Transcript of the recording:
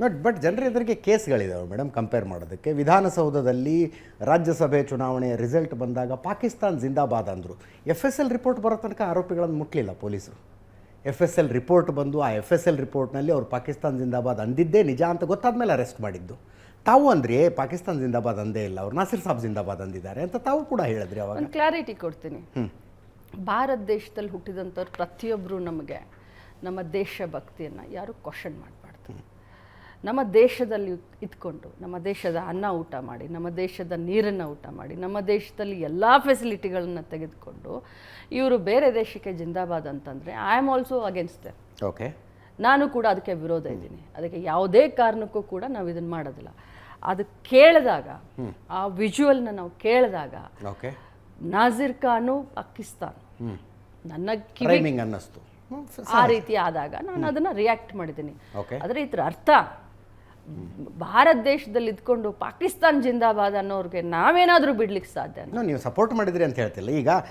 But but ಜನರ ಎದುರಿಗೆ ಕೇಸ್ಗಳಿದ್ದಾವೆ madam compare ಮಾಡೋದಕ್ಕೆ. ವಿಧಾನಸೌಧದಲ್ಲಿ ರಾಜ್ಯಸಭೆ ಚುನಾವಣೆಯ ರಿಸಲ್ಟ್ ಬಂದಾಗ ಪಾಕಿಸ್ತಾನ್ ಜಿಂದಾಬಾದ್ ಅಂದರು. ಎಫ್ ಎಸ್ ಎಲ್ ರಿಪೋರ್ಟ್ ಬರೋ ತನಕ ಆರೋಪಿಗಳನ್ನು ಮುಟ್ಲಿಲ್ಲ ಪೊಲೀಸರು. ಎಫ್ ಎಸ್ ಎಲ್ ರಿಪೋರ್ಟ್ ಬಂದು ಆ ಎಫ್ ಎಸ್ ಎಲ್ ರಿಪೋರ್ಟ್ನಲ್ಲಿ ಅವರು ಪಾಕಿಸ್ತಾನ್ ಜಿಂದಾಬಾದ್ ಅಂದಿದ್ದೇ ನಿಜ ಅಂತ ಗೊತ್ತಾದ ಮೇಲೆ ಅರೆಸ್ಟ್ ಮಾಡಿದ್ದು. ತಾವು ಅಂದ್ರಿ "ಏ, ಪಾಕಿಸ್ತಾನ್ ಜಿಂದಾಬಾದ್ ಅಂದೇ ಇಲ್ಲ ಅವ್ರು ನಾಸಿರ್ ಸಾಬ್ ಜಿಂದಾಬಾದ್ ಅಂದಿದ್ದಾರೆ ಅಂತ ತಾವು ಕೂಡ ಹೇಳಿದ್ರಿ ಅವಾಗ. ಕ್ಲಾರಿಟಿ ಕೊಡ್ತೀನಿ. ಭಾರತ ದೇಶದಲ್ಲಿ ಹುಟ್ಟಿದಂಥವ್ರು ಪ್ರತಿಯೊಬ್ಬರು ನಮಗೆ ನಮ್ಮ ದೇಶ ಭಕ್ತಿಯನ್ನು ಯಾರು ಕ್ವಶನ್ ಮಾಡಬಾರ್ದು. ನಮ್ಮ ದೇಶದಲ್ಲಿ ಇದ್ಕೊಂಡು ನಮ್ಮ ದೇಶದ ಅನ್ನ ಊಟ ಮಾಡಿ ನಮ್ಮ ದೇಶದ ನೀರನ್ನು ಊಟ ಮಾಡಿ ನಮ್ಮ ದೇಶದಲ್ಲಿ ಎಲ್ಲ ಫೆಸಿಲಿಟಿಗಳನ್ನು ತೆಗೆದುಕೊಂಡು ಇವರು ಬೇರೆ ದೇಶಕ್ಕೆ ಜಿಂದಾಬಾದ್ ಅಂತಂದರೆ I am also against them okay ನಾನು ಕೂಡ ಅದಕ್ಕೆ ವಿರೋಧ ಇದ್ದೀನಿ. ಅದಕ್ಕೆ ಯಾವುದೇ ಕಾರಣಕ್ಕೂ ಕೂಡ ನಾವು ಇದನ್ನು ಮಾಡೋದಿಲ್ಲ. ಅದು ಕೇಳಿದಾಗ ಆ ವಿಜುವಲ್ನ ನಾವು ಕೇಳಿದಾಗ ಓಕೆ ನಾಜಿರ್ ಖಾನು ಪಾಕಿಸ್ತಾನ್. ನನ್ನ ಕಿವಿ ರೈಮಿಂಗ್ ಅನ್ನಿಸ್ತು. ಆ ರೀತಿ ಆದಾಗ ನಾನು ಅದನ್ನ ರಿಯಾಕ್ಟ್ ಮಾಡಿದ್ದೀನಿ. ಆದರೆ ಇದ್ರ ಅರ್ಥ. ಭಾರತ ದೇಶದಲ್ಲಿ ಇದ್ಕೊಂಡು ಪಾಕಿಸ್ತಾನ್ ಜಿಂದಾಬಾದ್ ಅನ್ನೋರಿಗೆ ನಾವೇನಾದರೂ ಬಿಡ್ಲಿಕ್ಕೆ ಸಾಧ್ಯ ನೀವು ಸಪೋರ್ಟ್ ಮಾಡಿದ್ರಿ ಅಂತ ಹೇಳ್ತಿಲ್ಲ. ಈಗ